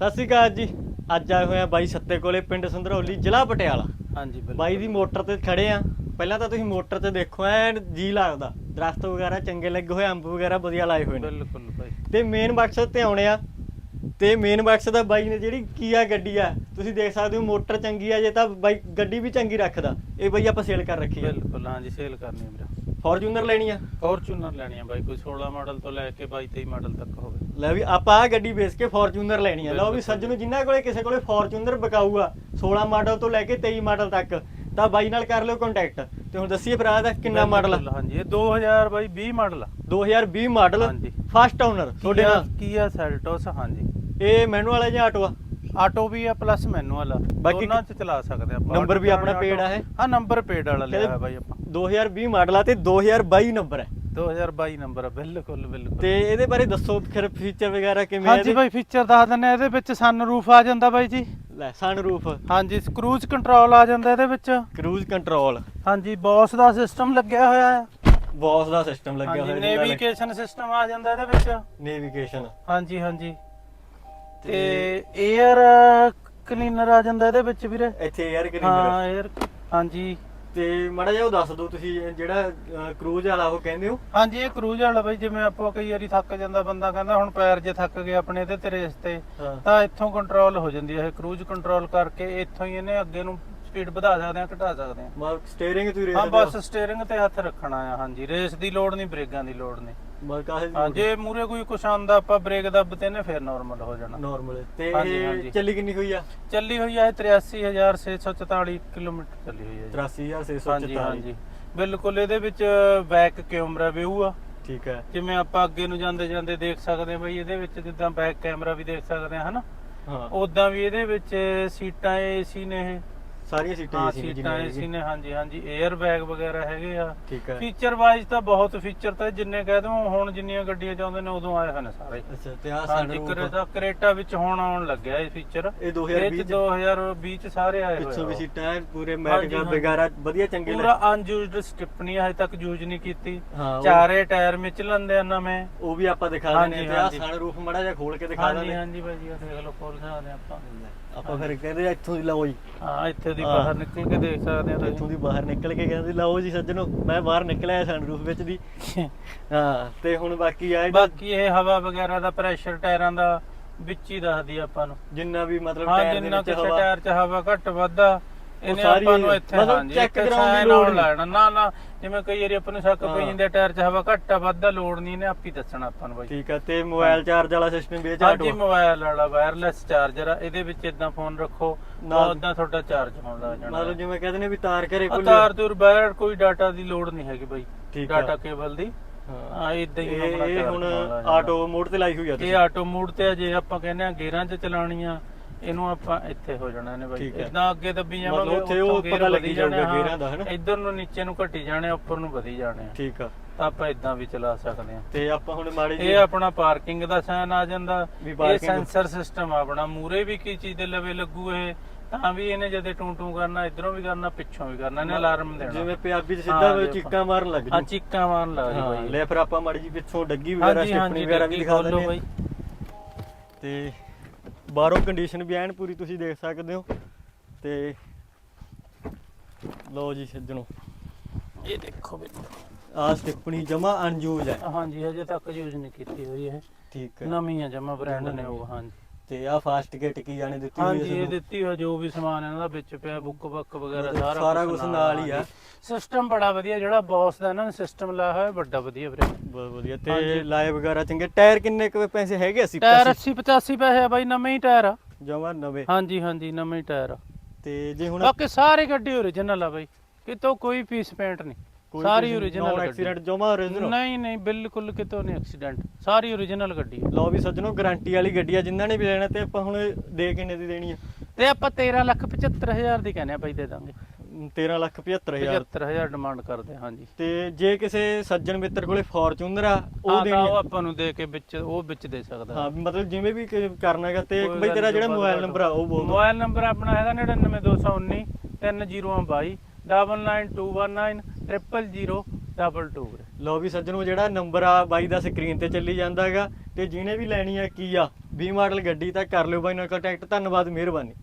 ਸਤਿ ਸ਼੍ਰੀ ਅਕਾਲ ਜੀ। ਅੱਜ ਆਏ ਹੋਏ ਆ ਬਾਈ ਸੱਤੇ ਕੋਲੇ ਪਿੰਡ ਸੰਧਰੌਲੀ ਜ਼ਿਲ੍ਹਾ ਪਟਿਆਲਾ। ਹਾਂਜੀ ਬਿਲਕੁਲ। ਬਾਈ ਦੀ ਮੋਟਰ ਤੇ ਖੜੇ ਆ। ਪਹਿਲਾਂ ਤਾਂ ਤੁਸੀਂ ਮੋਟਰ ਤੇ ਦੇਖੋ ਐਨ ਜੀ ਲੱਗਦਾ। ਦਰਖਤ ਵਗੈਰਾ ਚੰਗੇ ਲੱਗੇ ਹੋਏ ਅੰਬ ਵਗੈਰਾ ਵਧੀਆ ਲਾਏ ਹੋਏ ਨੇ। ਬਿਲਕੁਲ ਭਾਈ ਤੇ ਮੇਨ ਮਕਸਦ ਤੇ ਆਉਣੇ ਆ। ਤੇ ਮੇਨ ਮਕਸਦ ਦਾ ਬਾਈ ਨੇ ਜਿਹੜੀ ਕੀਆ ਗੱਡੀ ਆ ਤੁਸੀਂ ਦੇਖ ਸਕਦੇ ਹੋ ਮੋਟਰ ਚੰਗੀ ਆ ਜੇ ਤਾਂ ਬਾਈ ਗੱਡੀ ਵੀ ਚੰਗੀ ਰੱਖਦਾ। ਇਹ ਬਾਈ ਆਪਾਂ ਸੇਲ ਕਰ ਰੱਖੀ ਆ। ਬਿਲਕੁਲ ਹਾਂਜੀ ਸੇਲ ਕਰਨੀ ਆ ਵੀਰੇ। ਫੋਰਚੂਨਰ ਲੈਣੀ ਆ? ਫੋਰਚੂਨਰ ਲੈਣੀ ਆ ਬਾਈ ਕੋਈ 16 ਮਾਡਲ ਤੋਂ ਲੈ ਕੇ 22 23 ਮਾਡਲ ਤੱਕ ਹੋਵੇ। ਲੈ ਵੀ ਆਪਾਂ ਆ ਗੱਡੀ ਵੇਚ ਕੇ ਫੋਰਚੂਨਰ ਲੈਣੀ ਆ। ਲਓ ਵੀ। ਸੱਜਣੋ ਜਿਨ੍ਹਾਂ ਕੋਲੇ ਕਿਸੇ ਕੋਲੇ ਫੋਰਚੂਨਰ ਬਕਾਊਗਾ 16 ਮਾਡਲ ਤੋਂ ਲੈ ਕੇ 23 ਮਾਡਲ ਤੱਕ ਤਾਂ ਬਾਈ ਨਾਲ ਕਰ ਲਿਓ ਕੰਟੈਕਟ ਤੇ ਹੁਣ ਦੱਸੀਏ ਭਰਾ ਦਾ ਕਿੰਨਾ ਮਾਡਲ ਆ? ਹਾਂਜੀ ਇਹ 2000 ਬਾਈ 20 ਮਾਡਲ ਆ। 2020 ਮਾਡਲ ਹਾਂਜੀ। ਫਸਟ ਓਨਰ ਤੁਹਾਡੇ ਨਾਲ? ਕੀ ਆ ਸੈਲਟੋਸ ਹਾਂਜੀ। ਇਹ ਮੈਨੂਅਲ ਹੈ ਜਾਂ ਆਟੋ ਆ? ਆਟੋ ਵੀ ਆ ਪਲੱਸ ਮੈਨੂਅਲ ਆ ਬਾਕੀ ਦੋਨਾਂ ਚ ਚਲਾ ਸਕਦੇ ਆਪਾਂ। ਨੰਬਰ ਵੀ ਆਪਣਾ paid ਆ ਇਹ? ਹਾਂ ਨੰਬਰ ਪੇਡ ਵਾਲਾ ਲਿਆ ਹੋਇਆ ਬਾਈ ਆਪਾਂ। 2020 ਮਾਡਲ ਆ ਤੇ 2022 ਨੰਬਰ ਹੈ 2022 ਨੰਬਰ ਆ ਬਿਲਕੁਲ ਬਿਲਕੁਲ। ਤੇ ਇਹਦੇ ਬਾਰੇ ਦੱਸੋ ਫਿਰ ਫੀਚਰ ਵਗੈਰਾ ਕਿਵੇਂ ਆ ਹਾਂਜੀ? ਬਾਈ ਫੀਚਰ ਦੱਸ ਦਿੰਨੇ ਇਹਦੇ ਵਿੱਚ ਸਨ ਰੂਫ ਆ ਜਾਂਦਾ ਬਾਈ ਜੀ। ਲੈ ਸਨਰੂਫ ਹਾਂਜੀ ਕਰੂਜ਼ ਕੰਟਰੋਲ ਆ ਜਾਂਦਾ ਇਹਦੇ ਵਿੱਚ। ਕਰੂਜ਼ ਕੰਟਰੋਲ ਹਾਂਜੀ ਬੌਸ ਦਾ ਸਿਸਟਮ ਲੱਗਿਆ ਹੋਇਆ ਹੈ ਬੌਸ ਦਾ ਸਿਸਟਮ ਲੱਗਿਆ ਹਾਂਜੀ ਹੋਇਆ ਨੇਵੀਗੇਸ਼ਨ ਸਿਸਟਮ ਆ ਜਾਂਦਾ ਇਹਦੇ ਵਿੱਚ। ਨੇਵੀਗੇਸ਼ਨ ਹਾਂਜੀ ਹਾਂਜੀ। ਤੇ 에ਅਰ ਕਲੀਨਰ ਆ ਜਾਂਦਾ ਇਹਦੇ ਵਿੱਚ ਵੀਰੇ। ਇੱਥੇ 에ਅਰ ਕਲੀਨਰ ਹਾਂ 에ਅਰ ਹਾਂਜੀ। ਤੇ ਮੜਾ ਜਿਹਾ ਉਹ ਦੱਸ ਦਿਓ ਤੁਸੀਂ ਜਿਹੜਾ ਕਰੂਜ਼ ਵਾਲਾ ਉਹ ਕਹਿੰਦੇ ਹੋ? ਹਾਂਜੀ ਇਹ ਕਰੂਜ਼ ਵਾਲਾ ਬਈ ਜਿਵੇਂ ਆਪਾਂ ਕਈ ਵਾਰੀ ਥੱਕ ਜਾਂਦਾ ਬੰਦਾ ਕਹਿੰਦਾ ਹੁਣ ਪੈਰ ਜੇ ਥੱਕ ਗਏ ਆਪਣੇ ਤੇ ਤੇਰੇ ਇਸ ਤੇ ਤਾਂ ਇੱਥੋਂ ਕੰਟਰੋਲ ਹੋ ਜਾਂਦੀ ਹੈ ਇਹ ਕਰੂਜ਼ ਕੰਟਰੋਲ ਕਰਕੇ ਇੱਥੋਂ ਹੀ ਇਹਨੇ ਅੱਗੇ ਨੂੰ ਸਪੀਡ ਵਧਾ ਸਕਦੇ ਆ ਘਟਾ ਸਕਦੇ ਆ। ਮਤਲਬ ਸਟੀਅਰਿੰਗ ਤੁਸੀਂ ਹਾਂ ਰੇਸ ਬਸ ਸਟੀਅਰਿੰਗ ਤੇ ਹੱਥ ਰੱਖਣਾ ਆ ਹਾਂਜੀ। ਰੇਸ ਦੀ ਲੋੜ ਨਹੀਂ ਬ੍ਰੇਕਾਂ ਦੀ ਲੋੜ ਨਹੀਂ। ਮਤਲਬ ਕਾਹੇ ਹਾਂ ਜੇ ਮੂਰੇ ਕੋਈ ਕੁਛ ਆਂਦਾ ਆਪਾਂ ਬ੍ਰੇਕ ਦੱਬਦੇ ਨੇ ਫਿਰ ਨਾਰਮਲ ਹੋ ਜਾਣਾ। ਨਾਰਮਲ ਤੇ ਹਾਂਜੀ, ਇਹ ਹਾਂਜੀ। ਚੱਲੀ ਕਿੰਨੀ ਹੋਈ ਆ? ਚੱਲੀ ਹੋਈ ਹੈ 83644 ਕਿਲੋਮੀਟਰ ਚੱਲੀ ਹੋਈ ਹੈ ਜੀ। 83644 ਹਾਂਜੀ ਹਾਂਜੀ। ਬਿਲਕੁਲ ਇਹਦੇ ਵਿੱਚ ਬੈਕ ਕੈਮਰਾ ਵਿਊ ਆ। ਠੀਕ ਹੈ ਜਿਵੇਂ ਆਪਾਂ ਅੱਗੇ ਨੂੰ ਜਾਂਦੇ ਜਾਂਦੇ ਦੇਖ ਸਕਦੇ ਹਾਂ ਬਈ ਇਹਦੇ ਵਿੱਚ ਜਿੱਦਾਂ ਬੈਕ ਕੈਮਰਾ ਵੀ ਦੇਖ ਸਕਦੇ ਹਾਂ ਹਨਾ? ਹਾਂ। ਉਦਾਂ ਵੀ ਇਹਦੇ ਵਿੱਚ ਸੀਟਾਂ ਏਸੀ ਨੇ ਇਹ। ਸਾਰੀਆਂ ਸੀਟਾਂ ਹਾਂ ਏਸੀ ਨੇ ਸੀਟਾਂ ਏਸੀ ਨੇ ਹਾਂਜੀ ਹਾਂਜੀ 에ਅਰ ਬੈਗ ਵਗੈਰਾ ਹੈਗੇ ਆ। ਠੀਕ ਹੈ। ਫੀਚਰ ਵਾਈਜ਼ ਤਾਂ ਬਹੁਤ ਫੀਚਰ ਤਾਂ ਜਿੰਨੇ ਕਹਿ ਦਵਾਂ ਹੁਣ ਜਿੰਨੀਆਂ ਗੱਡੀਆਂ ਚਾਹੁੰਦੇ ਨੇ ਉਦੋਂ ਆਏ ਹਨ ਸਾਰੇ। ਅੱਛਾ ਤੇ ਆ ਹਾਂਜੀ ਸਾਨੂੰ ਕਰੇਟਾ ਕਰੇਟਾ ਵਿੱਚ ਹੁਣ ਆਉਣ ਲੱਗਿਆ ਇਹ ਫੀਚਰ ਇਹ ਇਹ 2020 ਚ। ਚ 2020 ਚ ਸਾਰੇ ਆਏ ਹੋਏ ਪਿੱਛੋਂ ਵੀ ਆ। ਸੀਟਾਂ ਐਨ ਪੂਰੇ ਮੈਟ ਹਾਂਜੀ। ਵਗੈਰਾ ਵਧੀਆ ਚੰਗੇ ਪੂਰਾ ਅਨਯੂਜ਼ਡ ਸਟਿਪਨੀ ਹਜੇ ਤੱਕ ਯੂਜ਼ ਨਹੀਂ ਕੀਤੀ। ਹਾਂ ਉਹ- ਚਾਰੇ ਟਾਇਰ ਵਿੱਚ ਲੰਦੇ ਆ ਨਵੇਂ। ਉਹ ਵੀ ਆਪਾਂ ਦਿਖਾ ਦਿੰਦੇ ਆ ਤੇ ਆ ਹਾਂਜੀ। ਸਨ ਰੂਫ ਮੜਾ ਜਿਹਾ ਖੋਲ ਕੇ ਦਿਖਾ ਹਾਂਜੀ ਦਿੰਦੇ। ਹਾਂਜੀ ਭਾਜੀ ਆ ਦੇਖ ਲਓ ਖੋਲ ਸਕਦੇ ਆਪਾਂ। ਆਪਾਂ ਫਿਰ ਕਹਿੰਦੇ ਇੱਥੋਂ ਦੀ ਲਓ ਜੀ। ਹਾਂ ਇੱਥੇ ਦੀ। ਬਾਹਰ ਨਿਕਲ ਕੇ ਦੇਖ ਸਕਦੇ ਆ ਇੱਥੋਂ ਦੀ ਬਾਹਰ ਨਿਕਲ ਕੇ ਕਹਿੰਦੇ ਲਓ ਜੀ ਸੱਜਣੋ ਮੈਂ ਬਾਹਰ ਨਿਕਲਿਆ ਸਨ ਰੂਫ ਵਿੱਚ ਦੀ ਹਾਂ ਤੇ ਹੁਣ ਬਾਕੀ ਆ ਬਾਕੀ ਇਹ ਹਵਾ ਵਗੈਰਾ ਦਾ ਪ੍ਰੈਸ਼ਰ ਟਾਇਰਾਂ ਦਾ ਵਿੱਚ ਹੀ ਦੱਸਦੀ ਆਪਾਂ ਨੂੰ ਜਿੰਨਾ ਵੀ ਮਤਲਬ ਟਾਇਰ ਦੇ ਵਿੱਚ ਹਵਾ ਟਾਇਰ 'ਚ ਹਵਾ ਘੱਟ ਵੱਧਾ ਇਹਨੇ ਆਪਾਂ ਨੂੰ ਇੱਥੇ ਮਤਲਬ ਹਾਂਜੀ ਇੱਥੇ ਕਰਾਉਣ ਦੀ ਲੋੜ। ਲੈਣਾ ਨਾ ਨਾ ਜਿਵੇਂ ਕਈ ਵਾਰੀ ਆਪਾਂ ਨੂੰ ਸ਼ੱਕ। ਪਈ ਜਾਂਦੇ ਟਾਇਰ 'ਚ ਹਵਾ ਘੱਟ ਆ ਵੱਧਾ ਲੋੜ ਨਹੀਂ ਇਹਨੇ ਆਪ ਹੀ ਦੱਸਣਾ ਆਪਾਂ ਨੂੰ ਬਾਈ ਠੀਕ ਆ ਤੇ ਮੋਬਾਈਲ ਚਾਰਜ ਵਾਲਾ ਸਿਸਟਮ ਵੀ ਇਹ ਚ ਹਾਂਜੀ ਮੋਬਾਈਲ ਵਾਲਾ ਵਾਇਰਲੈਸ ਚਾਰਜਰ ਆ ਇਹਦੇ ਵਿੱਚ ਇਦਾਂ ਫੋਨ ਰੱਖੋ ਨਾਲ- ਉਦਾਂ ਤੁਹਾਡਾ ਚਾਰਜ ਹੋਣ ਲੱਗ ਜਾਣਾ ਮਤਲਬ ਜਿਵੇਂ ਕਹਿੰਦੇ ਨੇ ਵੀ ਤਾਰ ਘਰੇ ਕੋਈ ਤਾਰ ਤੂਰ ਬਾਹਰ ਕੋਈ ਡਾਟਾ ਦੀ ਲੋੜ ਨਹੀਂ ਹੈਗੀ ਬਾਈ। ਠੀਕ ਆ। ਡਾਟਾ ਕੇਬਲ ਦੀ। ਹਾਂ। ਇਦਾਂ ਹੀ ਇਹ ਆਪਣਾ ਇਹ charge ਹੁਣ ਹੋਣ ਲੱਗ ਜਾਣਾ। ਆਟੋ ਮੋਡ ਤੇ ਲਾਈ ਹੋਈ ਆ ਇਹ ਤੁਸੀਂ ਆਟੋ ਮੋਡ ਤੇ ਆ, ਜੇ ਆਪਾਂ ਕਹਿੰਦੇ ਆ ਗੇਅਰਾਂ 'ਚ ਚਲਾਉਣੀ ਆ ਇਹਨੂੰ ਆਪਾਂ ਇੱਥੇ ਹੋ ਜਾਣਾ ਨੇ ਬਾਈ। ਠੀਕ ਹੈ। ਇਦਾਂ ਅੱਗੇ ਦੱਬੀ ਮਤਲਬ ਜਾਵਾਂਗੇ ਉੱਥੇ ਉਹ ਪਤਾ ਲੱਗੀ ਵਧੀ ਜਾਊਗਾ ਜਾਣੇ, ਗੇਅਰਾਂ ਦਾ, ਹਨਾ? ਇੱਧਰ ਨੂੰ ਨੀਚੇ ਨੂੰ ਘਟੀ ਜਾਣੇ ਉੱਪਰ ਨੂੰ ਵਧੀ ਜਾਣੇ। ਆ। ਠੀਕ ਆ। ਤਾਂ ਆਪਾਂ ਇਦਾਂ ਵੀ ਚਲਾ ਸਕਦੇ ਆ ਤੇ ਆਪਾਂ ਹੁਣ ਮਾੜੀ ਇਹ ਆਪਣਾ ਪਾਰਕਿੰਗ ਦਾ ਸਾਈਨ ਆ ਜਾਂਦਾ। ਵੀ ਇਹ parking- ਸੈਂਸਰ ਸਿਸਟਮ ਆਪਣਾ। ਮੂਰੇ ਵੀ ਕੀ ਚੀਜ਼ ਦੇ ਲਵੇ ਲੱਗੂ ਇਹ ਤਾਂ ਵੀ ਇਹਨੇ ਜਦੇ ਟੂੰ ਟੂੰ ਕਰਨਾ ਇਧਰੋਂ ਵੀ ਕਰਨਾ ਪਿੱਛੋਂ ਵੀ ਕਰਨਾ ਇਹਨੇ ਅਲਾਰਮ ਦੇਣਾ। ਜਿਵੇਂ ਪੰਜਾਬੀ ਚ ਹਾਂ, ਸਿੱਧਾ ਦੇਖੋ। ਚੀਕਾਂ ਮਾਰਨ ਲੱਗ ਹਾਂ ਜੂ ਚੀਕਾਂ ਮਾਰਨ ਲੱਗ ਜੀ ਹਾਂ ਬਾਈ। ਲੈ ਫਿਰ ਆਪਾਂ ਮਾੜੀ ਜੀ ਪਿੱਛੋਂ ਡੱਗੀ ਵਗੈਰਾ ਹਾਂਜੀ ਸਟਿਪਣੀ ਵਗੈਰਾ ਵੀ ਦਿਖਾ ਦਿੰਦੇ ਬਾਈ। ਆ ਤੇ ਬਾਹਰੋਂ ਕੰਡੀਸ਼ਨ ਵੀ ਐਨ ਪੂਰੀ ਤੁਸੀਂ ਦੇਖ ਸਕਦੇ ਹੋ। ਤੇ ਲਓ ਜੀ ਸੱਜਣੋ ਇਹ ਦੇਖੋ ਵੀ ਆਹ ਸਟਿਪਣੀ ਜਮਾ ਅਨਯੂਜ਼ ਹੈ। ਹਾਂਜੀ ਹਜੇ ਤੱਕ ਯੂਜ਼ ਨਹੀਂ ਕੀਤੀ ਹੋਈ ਇਹ। ਠੀਕ ਹੈ। ਨਵੀਂ ਆ ਜਮਾ ਬ੍ਰਾਂਡ ਨੇ ਉਹ ਹਾਂਜੀ। ਤੇ ਆਹ ਫਾਸਟ ਗੇਟ ਕੀ ਜਾਣੇ ਦਿੱਤੀ ਹੋਈ ਹਾਂਜੀ ਹੈ ਇਹ ਤੁਹਾਨੂੰ? ਦਿੱਤੀ ਹੋਇਆ ਜੋ ਵੀ ਸਮਾਨ ਇਹਨਾਂ ਦਾ ਵਿੱਚ ਪਿਆ ਬੁੱਕ ਬੱਕ ਵਗੈਰਾ ਮਤਲਬ ਸਾਰਾ ਸਾਰਾ ਕੁਛ ਨਾਲ ਹੀ ਆ। ਸਿਸਟਮ ਬੜਾ ਵਧੀਆ ਜਿਹੜਾ ਬੌਸ ਦਾ ਇਹਨਾਂ ਨੇ ਸਿਸਟਮ ਲਾਇਆ ਹੋਇਆ ਵੱਡਾ ਵਧੀਆ ਵੀਰੇ। ਬਹੁਤ ਵਧੀਆ। ਤੇ ਹਾਂਜੀ। ਲਾਏ ਵਗੈਰਾ ਚੰਗੇ। ਟਾਇਰ ਕਿੰਨੇ ਕੁ ਪੈਸੇ ਹੈਗੇ ਅਸੀਂ? ਟਾਇਰ 80 85 ਪੈਸੇ ਆ ਬਾਈ ਨਵੇਂ ਹੀ ਟਾਇਰ ਆ। ਜਮਾ ਨਵੇਂ। ਹਾਂਜੀ ਹਾਂਜੀ ਨਵੇਂ ਹੀ ਟਾਇਰ ਆ। ਤੇ ਜੇ ਹੁਣ ਬਾਕੀ ਸਾਰੀ ਗੱਡੀ ਓਰੀਜਨਲ ਆ ਬਾਈ। ਕਿਤੋਂ ਕੋਈ ਪੀਸ ਪੇਂਟ ਨਹੀਂ। ਸਾਰੀ ਓਰੀਜਨਲ ਐਕਸੀਡੈਂਟ ਜਮਾ original ਨਹੀਂ ਨਹੀਂ ਬਿਲਕੁਲ ਕਿਤੋਂ ਨਹੀਂ ਐਕਸੀਡੈਂਟ ਸਾਰੀ ਓਰੀਜਨਲ ਗੱਡੀ ਲਓ ਵੀ ਸੱਜਣੋ ਗਾਰੰਟੀ ਵਾਲੀ ਗੱਡੀ ਆ ਜਿਨ੍ਹਾਂ ਨੇ ਵੀ ਲੈਣਾ ਤੇ ਆਪਾਂ ਹੁਣ ਦੇ ਕਿੰਨੇ ਦੀ ਦੇਣੀ ਆ? ਤੇ ਆਪਾਂ 13 ਲੱਖ 75 ਹਜ਼ਾਰ ਦੀ ਕਹਿੰਦੇ ਆ ਬਾਈ ਦੇ ਦਾਂਗੇ। 13 ਲੱਖ 75000 75000 ਡਿਮਾਂਡ ਕਰਦੇ ਹਾਂ ਹਾਂਜੀ। ਤੇ ਜੇ ਕਿਸੇ ਸੱਜਣ ਮਿੱਤਰ ਕੋਲੇ ਫੋਰਚੂਨਰ ਆ ਉਹ ਦੇਣੀ ਉਹ। ਆਪਾਂ ਨੂੰ ਦੇ ਕੇ ਵਿੱਚ ਉਹ ਵਿੱਚ ਦੇ ਸਕਦਾ। ਹਾਂ ਮਤਲਬ ਜਿਵੇਂ ਵੀ ਕਰਨਾ ਹੈਗਾ ਤੇ ਬਈ ਤੇਰਾ ਜਿਹੜਾ ਮੋਬਾਈਲ ਨੰਬਰ ਆ ਉਹ ਬੋਲ ਮੋਬਾਈਲ ਨੰਬਰ ਆਪਣਾ ਹੈਗਾ 99219 3022 99219 000 ਡਬਲ ਟੂ ਵੀਰੇ। ਲੋ ਵੀ ਸੱਜਣੋ, ਜਿਹੜਾ ਨੰਬਰ ਆ ਬਾਈ ਦਾ ਸਕਰੀਨ ਤੇ ਚੱਲੀ ਜਾਂਦਾ ਹੈਗਾ ਤੇ ਜਿਹਨੇ ਵੀ ਲੈਣੀ ਹੈ ਕੀ ਆ 20 ਮਾਡਲ ਗੱਡੀ ਤਾਂ ਕਰ ਲਿਓ ਬਾਈ, ਨਾਲ ਕੰਟੈਕਟ ਧੰਨਵਾਦ, ਮਿਹਰਬਾਨੀ।